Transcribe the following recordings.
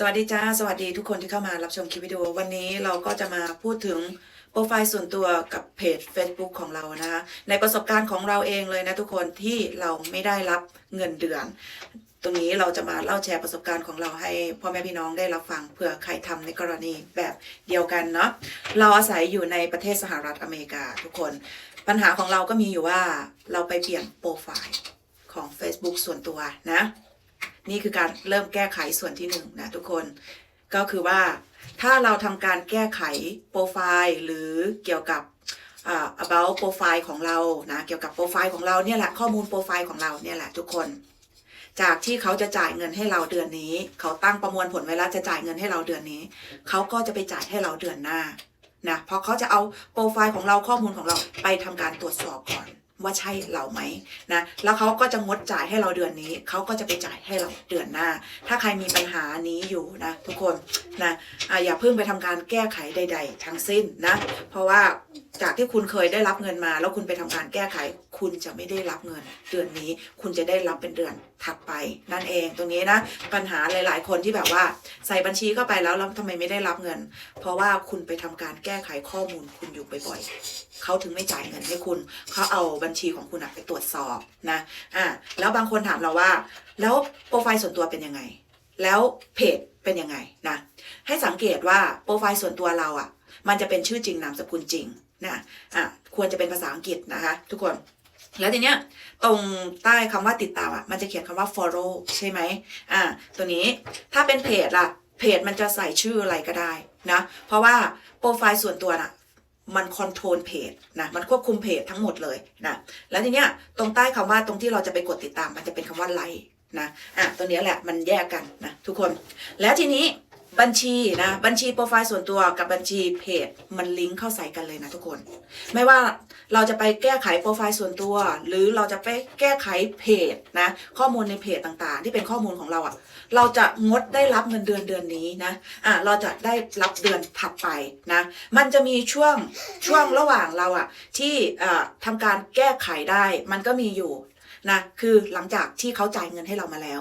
สวัสดีจ้า สวัสดีทุกคนที่เข้ามารับชมคลิปวิดีโอวันนี้เราก็จะมาพูดถึงโปรไฟล์ส่วนตัวกับเพจ Facebook ของเรานะคะในประสบการณ์ของเราเองเลยนะทุกคนที่เราไม่ได้รับเงินเดือน ตรงนี้เราจะมาเล่าแชร์ประสบการณ์ของเราให้พ่อแม่พี่น้องได้รับฟังเผื่อใครทำในกรณีแบบเดียวกันเนาะเราอาศัยอยู่ในประเทศสหรัฐอเมริกาทุกคน ปัญหาของเราก็มีอยู่ว่าเราไปเปลี่ยนโปรไฟล์ของ Facebook ส่วนตัวนะ นี่คือการเริ่มแก้ไขส่วนที่หนึ่งนะทุกคนก็คือว่าถ้าเราทำการแก้ไขโปรไฟล์หรือเกี่ยวกับอ่า about โปรไฟล์ของเรานะเกี่ยวกับโปรไฟล์ของเราเนี่ยแหละข้อมูลโปรไฟล์ของเราเนี่ยแหละทุกคน จากที่เขาจะจ่ายเงินให้เราเดือนนี้ เขาตั้งประมวลผลไว้แล้วจะจ่ายเงินให้เราเดือนนี้ เขาก็จะไปจ่ายให้เราเดือนหน้านะเพราะเขาจะเอาโปรไฟล์ของเราข้อมูลของเราไปทำการตรวจสอบก่อน ว่าใช่เราไหมนะแล้วเขาก็จะงดจ่ายให้เราเดือนนี้เขาก็จะไปจ่ายให้เราเดือนหน้า ถ้าใครมีปัญหานี้อยู่นะทุกคนนะอะอย่าเพิ่งไปทำการแก้ไขใด ๆ ทั้งสิ้นนะเพราะว่าจากที่คุณเคยได้รับเงินมา แล้วคุณไปทำการแก้ไข คุณจะไม่ได้รับเงิน เดือนนี้คุณจะได้รับเป็นเดือนถัดไป นั่นเองตรงนี้นะ ปัญหาหลาย ๆ คนที่แบบว่า ใส่บัญชีเข้าไปแล้วแล้วทำไมไม่ได้รับเงิน เพราะว่าคุณไปทำการแก้ไขข้อมูลคุณอยู่บ่อยๆเขาถึงไม่จ่ายเงินให้คุณเขาเอาบัญชีของคุณไปตรวจสอบนะอ่าแล้วบางคนถามเราว่า แล้วโปรไฟล์ส่วนตัวเป็นยังไง แล้วเพจเป็นยังไงนะให้สังเกตว่าโปรไฟล์ส่วนตัวเราอะมันจะเป็นชื่อจริงนามสกุลจริง นะอะควรจะเป็นภาษาอังกฤษนะคะ ทุกคนแล้วทีเนี้ยตรงใต้คำว่าติดตามอะมันจะเขียนคำว่า follow ใช่ไหมอ่าตัวนี้ถ้าเป็นเพจล่ะเพจมันจะใส่ชื่ออะไรก็ได้นะเพราะว่าโปรไฟล์ส่วนตัวน่ะมันคอนโทรลเพจนะมันควบคุมเพจทั้งหมดเลยนะแล้วทีเนี้ยตรงใต้คำว่าตรงที่เราจะไปกดติดตาม มันจะเป็นคำว่าไลค์นะอะตัวนี้แหละมันแยกกันนะทุกคนแล้วทีนี้ บัญชีนะบัญชีโปรไฟล์ส่วนตัวกับบัญชีเพจมันลิงก์เข้าใส่กันเลยนะทุกคน ไม่ว่าเราจะไปแก้ไขโปรไฟล์ส่วนตัว หรือเราจะไปแก้ไขเพจนะข้อมูลในเพจต่างๆ ที่เป็นข้อมูลของเราอะ่ะเราจะงดได้รับเงินเดือนเดือนนี้นะอะเราจะได้รับเดือนถัดไปนะมันจะมีช่วงช่วงระหว่างเราอะ่ะที่อ่าทำการแก้ไขได้มันก็มีอยู่นะคือหลังจากที่เขาจ่ายเงินให้เรามาแล้ว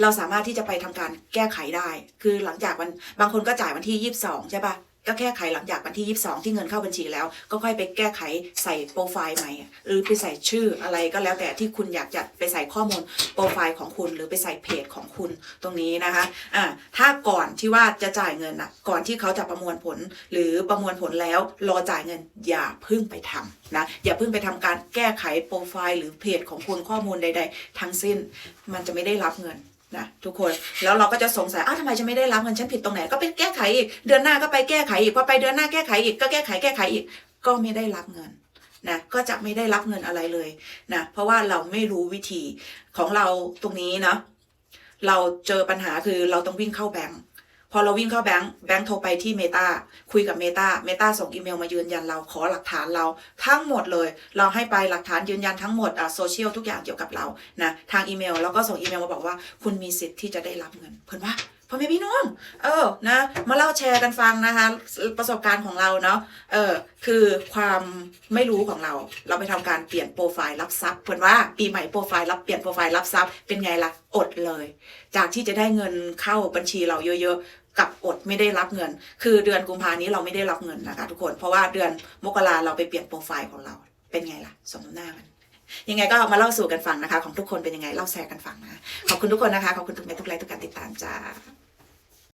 เราสามารถที่จะไปทำการแก้ไขได้ คือหลังจากวันบางคนก็จ่ายวันที่ 22 ใช่ปะก็แก้ไขหลังจากวันที่ 22 ที่เงินเข้าบัญชีแล้ว ก็ค่อยไปแก้ไขใส่โปรไฟล์ใหม่ หรือไปใส่ชื่ออะไรก็แล้วแต่ที่คุณอยากจะไปใส่ข้อมูลโปรไฟล์ของคุณ หรือไปใส่เพจของคุณตรงนี้นะคะอ่าถ้าก่อนที่ว่าจะจ่ายเงินอะก่อนที่เขาจะประมวลผล หรือประมวลผลแล้วรอจ่ายเงินอย่าเพิ่งไปทำนะอย่าเพิ่งไปทำการแก้ไขโปรไฟล์หรือเพจของคุณข้อมูลใด ๆ ทั้งสิ้น มันจะไม่ได้รับเงิน นะทุกคนแล้วเราก็จะสงสัยอ้าวทำไมฉันไม่ได้รับเงินฉันผิดตรงไหนก็ไปแก้ไขอีกเดือนหน้าก็ไปแก้ไขอีกพอไปเดือนหน้าแก้ไขอีกก็แก้ไขแก้ไขอีกก็ไม่ได้รับเงินนะก็จะไม่ได้รับเงินอะไรเลยนะเพราะว่าเราไม่รู้วิธีของเราตรงนี้เนาะเราเจอปัญหาคือเราต้องวิ่งเข้าแบงค์ พอเราวิ่งเข้าแบงก์แบงก์โทรไปที่เมตาคุยกับเมตาเมตาส่งอีเมลมายืนยันเราขอหลักฐานเราทั้งหมดเลย เราให้ไปหลักฐานยืนยันทั้งหมดอะโซเชียลทุกอย่างเกี่ยวกับเรานะทางอีเมลแล้วก็ส่งอีเมลมาบอกว่า คุณมีสิทธิ์ที่จะได้รับเงิน เพื่อนว่าพ่อแม่พี่น้อง เออ นะ มาเล่าแชร์กันฟังนะคะ ประสบการณ์ของเราเนาะ เออ คือความไม่รู้ของเรา เราไปทำการเปลี่ยนโปรไฟล์รับทรัพย์เพื่อนว่าปีใหม่โปรไฟล์รับเปลี่ยนโปรไฟล์รับทรัพย์เป็นไงล่ะ อดเลย จากที่จะได้เงินเข้าบัญชีเราเยอะๆ กับอดไม่ได้รับเงิน คือเดือนกุมภานี้เราไม่ได้รับเงินนะคะทุกคน เพราะว่าเดือนมกราเราไปเปลี่ยนโปรไฟล์ของเรา เป็นไงล่ะ สมน้ำหน้ามันยังไงก็มาเล่าสู่กันฟังนะคะ ของทุกคนเป็นยังไงเล่าแชร์กันฟังนะ ขอบคุณทุกคนนะคะ ขอบคุณทุกเมตทุกไลค์ทุกการติดตามจ้า